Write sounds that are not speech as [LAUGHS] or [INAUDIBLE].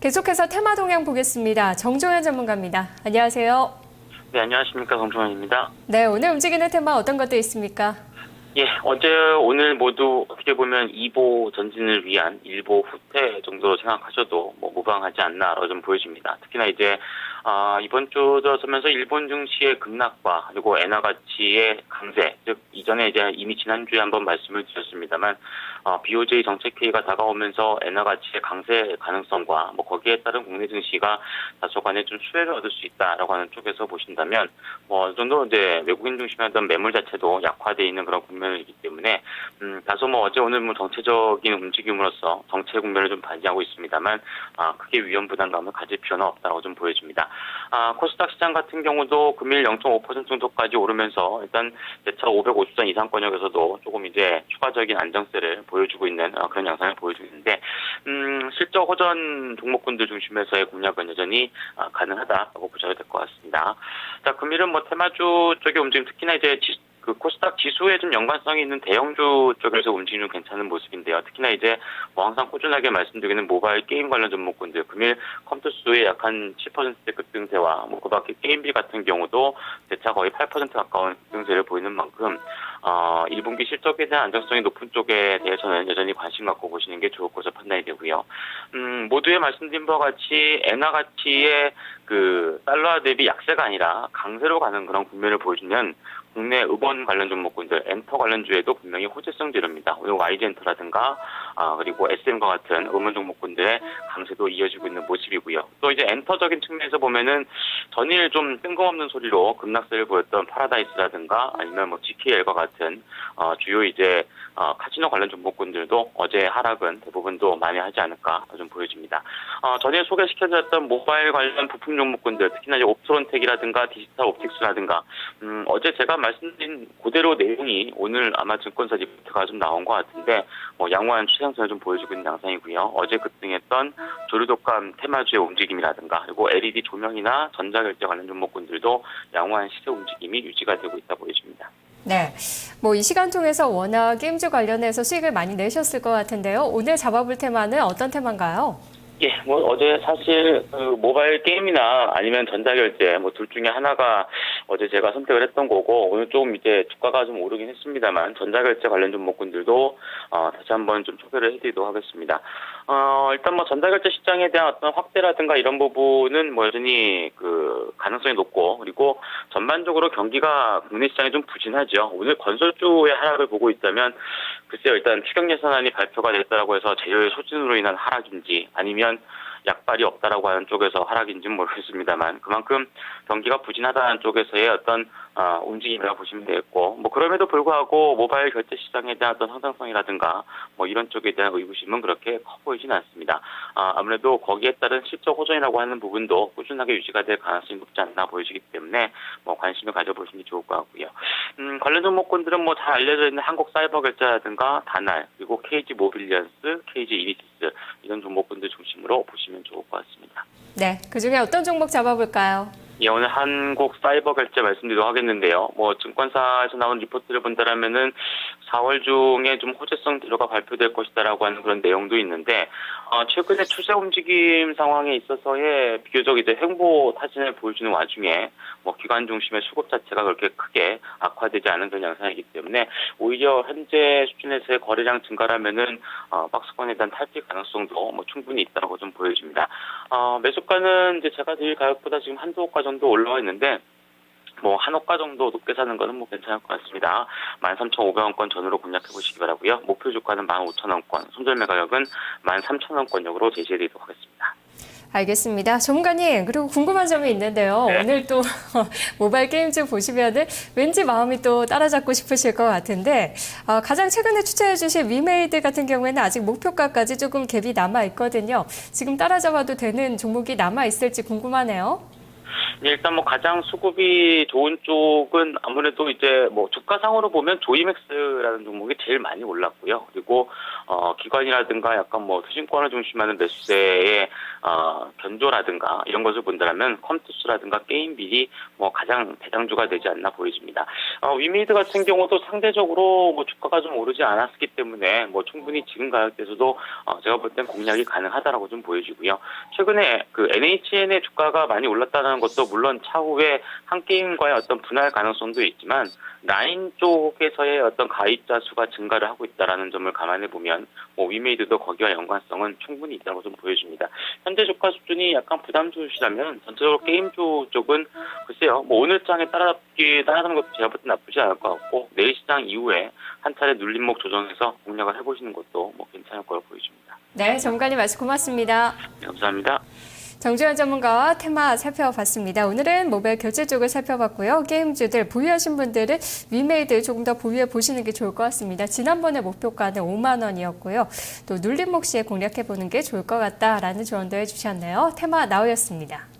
계속해서 테마 동향 보겠습니다. 정종현 전문가입니다. 안녕하세요. 네, 안녕하십니까. 정종환입니다. 네, 오늘 움직이는 테마 어떤 것들 있습니까? 예, 어제, 오늘 모두 어떻게 보면 2보 전진을 위한 1보 후퇴 정도로 생각하셔도 뭐 무방하지 않나로 좀 보여집니다. 특히나 이제, 아, 이번 주 들어서면서 일본 증시의 급락과 그리고 엔화 가치의 강세, 즉, 이전에 이제 이미 지난주에 한번 말씀을 드렸습니다만, 어, BOJ 정책회의가 다가오면서 엔화 가치의 강세 가능성과 뭐 거기에 따른 국내 증시가 다소간에 좀 수혜를 얻을 수 있다라고 하는 쪽에서 보신다면 뭐 어느 정도 이제 외국인 어떤 매물 자체도 약화돼 있는 그런 국면이기 때문에 음 다소 뭐 어제 오늘 뭐 정체적인 움직임으로써 정체 국면을 좀 반지하고 있습니다만 아 크게 위험 부담감을 가질 필요는 없다고 좀 보여집니다. 아 코스닥 시장 같은 경우도 금일 0.5% 정도까지 오르면서 일단 대차 550선 이상권역에서도 조금 이제 추가적인 안정세를 보여주고 있는 어, 그런 양상을 보여주고 있는데 음, 실적 호전 종목군들 중심에서의 공략은 여전히 아, 가능하다고 보셔도 될것 같습니다. 자, 금일은 뭐 테마주 쪽의 움직임 특히나 이제 지, 그 코스닥 지수에 좀 연관성이 있는 대형주 쪽에서 움직임 좀 괜찮은 모습인데요. 특히나 이제 뭐 항상 꾸준하게 말씀드리는 모바일 게임 관련 종목군들 금일 컴퓨터 수의 약 한 7%대 급등세와 뭐 그밖에 게임비 같은 경우도 대차 거의 8% 가까운 급등세를 보이는 만큼 어, 1분기 실적에 대한 안정성이 높은 쪽에 대해서는 여전히 관심 갖고 보시는 게 좋을 것으로 판단이 되고요. 음, 모두에 말씀드린 바와 같이 엔화 가치의 그 달러 대비 약세가 아니라 강세로 가는 그런 국면을 보여주는 국내 의원 관련 종목군들, 엔터 관련주에도 분명히 호재성 지릅니다. 오늘 YG엔터라든가 아, 그리고 SM과 같은 의원 종목군들의 강세도 이어지고 있는 모습이고요. 또 이제 엔터적인 측면에서 보면은 전일 좀 뜬금없는 소리로 급락세를 보였던 파라다이스라든가 아니면 뭐 GKL과 같은 어, 주요 이제 어, 카지노 관련 종목군들도 어제 하락은 대부분도 많이 하지 않을까 좀 보여집니다. 어, 전에 소개시켜드렸던 모바일 관련 부품 종목군들, 특히나 이제 옵트론텍이라든가 디지털 옵틱스라든가, 음, 어제 제가 말씀드린 그대로 내용이 오늘 아마 증권사 리포트가 좀 나온 것 같은데, 뭐 양호한 추상선을 좀 보여주고 있는 양상이고요. 어제 급등했던 조류독감 테마주의 움직임이라든가, 그리고 LED 조명이나 전자결제 관련 종목군들도 양호한 시세 움직임이 유지가 되고 있다 보여집니다. 네. 뭐 이 시간 통해서 워낙 게임주 관련해서 수익을 많이 내셨을 것 같은데요. 오늘 잡아볼 테마는 어떤 테마인가요? 예, 뭐 어제 사실 그 모바일 게임이나 아니면 전자결제 뭐 둘 중에 하나가 어제 제가 선택을 했던 거고 오늘 좀 이제 주가가 좀 오르긴 했습니다만 전자결제 관련 종목군들도 어, 다시 한번 좀 소개를 해드리도록 하겠습니다. 어, 일단 뭐 전자결제 시장에 대한 어떤 확대라든가 이런 부분은 뭐 여전히 그 가능성이 높고 그리고 전반적으로 경기가 국내 시장이 좀 부진하죠. 오늘 건설주의 하락을 보고 있다면 글쎄요 일단 추경 예산안이 발표가 됐다라고 해서 재료의 소진으로 인한 하락인지 아니면 약발이 없다라고 하는 쪽에서 하락인지는 모르겠습니다만 그만큼 경기가 부진하다는 쪽에서의 어떤 어, 움직임이라고 보시면 되겠고 뭐 그럼에도 불구하고 모바일 결제 시장에 대한 어떤 상당성이라든가 뭐 이런 쪽에 대한 의구심은 그렇게 커 보이지는 않습니다. 아, 아무래도 거기에 따른 실적 호전이라고 하는 부분도 꾸준하게 유지가 될 가능성이 높지 않나 보여지기 때문에 뭐 관심을 가져보시는 게 좋을 것 같고요. 음, 관련 종목군들은 뭐 잘 알려져 있는 한국 사이버 결제라든가 다날 그리고 KG 모빌리언스, KG 이니시스 이런 종목군들 중심으로 보시면 좋을 것 같습니다. 네. 그 중에 어떤 종목 잡아볼까요? 예, 오늘 한국 사이버 결제 말씀드리도록 하겠는데요. 뭐 증권사에서 나온 리포트를 본다라면은 4월 중에 좀 호재성 재료가 발표될 것이다라고 하는 그런 내용도 있는데 어, 최근에 추세 움직임 상황에 있어서의 비교적 이제 횡보 타진을 보여주는 와중에 뭐 기관 중심의 수급 자체가 그렇게 크게 악화되지 않은 그런 양상이기 때문에 오히려 현재 수준에서의 거래량 증가라면은 어, 박스권에 대한 탈피 가능성도 뭐 충분히 있다고 좀 보여집니다. 어, 매수가는 이제 제가 드릴 가격보다 지금 한두 호가 정도 올라와 있는데 뭐 한 호가 정도 높게 사는 거는 뭐 괜찮을 것 같습니다. 13,500원권 전후로 공략해 보시기 바라고요. 목표 주가는 15,000원권, 손절매 가격은 13,000원권역으로 제시해 드리도록 하겠습니다. 알겠습니다. 전문가님, 그리고 궁금한 점이 있는데요. 네. 오늘 또 [LAUGHS] 모바일 게임즈 보시면은 왠지 마음이 또 따라잡고 싶으실 것 같은데, 어, 가장 최근에 추천해 주신 위메이드 같은 경우에는 아직 목표가까지 조금 갭이 남아 있거든요. 지금 따라잡아도 되는 종목이 남아 있을지 궁금하네요. 일단 뭐 가장 수급이 좋은 쪽은 아무래도 이제 뭐 주가상으로 보면 조이맥스라는 종목이 제일 많이 올랐고요. 그리고 어 기관이라든가 약간 뭐 투신권을 중심하는 매수세의 어 견조라든가 이런 것을 본다면 컴투스라든가 게임빌이 뭐 가장 대장주가 되지 않나 보여집니다. 어 위메이드 같은 경우도 상대적으로 뭐 주가가 좀 오르지 않았기 때문에 뭐 충분히 지금 가격대에서도 어 제가 볼 땐 공략이 가능하다라고 좀 보여지고요. 최근에 그 NHN의 주가가 많이 올랐다는 것도 물론 차후에 한 게임과의 어떤 분할 가능성도 있지만 라인 쪽에서의 어떤 가입자 수가 증가를 하고 있다라는 점을 감안해 보면 뭐 위메이드도 거기와 연관성은 충분히 있다고 좀 보여집니다. 현재 주가 수준이 약간 부담스러우시다면 전체적으로 게임주 쪽은 글쎄요 뭐 오늘 장에 따라잡기 따라잡는 것도 제가 볼 때 나쁘지 않을 것 같고 내일 시장 이후에 한 차례 눌림목 조정해서 공략을 해보시는 것도 뭐 괜찮을 거로 보여집니다. 네, 전문가님 말씀 고맙습니다. 네, 감사합니다. 정주현 전문가와 테마 살펴봤습니다. 오늘은 모바일 결제 쪽을 살펴봤고요. 게임주들 보유하신 분들은 위메이드 조금 더 보유해 보시는 게 좋을 것 같습니다. 지난번에 목표가는 5만 원이었고요. 또 눌림목 시에 공략해 보는 게 좋을 것 같다라는 조언도 해주셨네요. 테마 나오였습니다.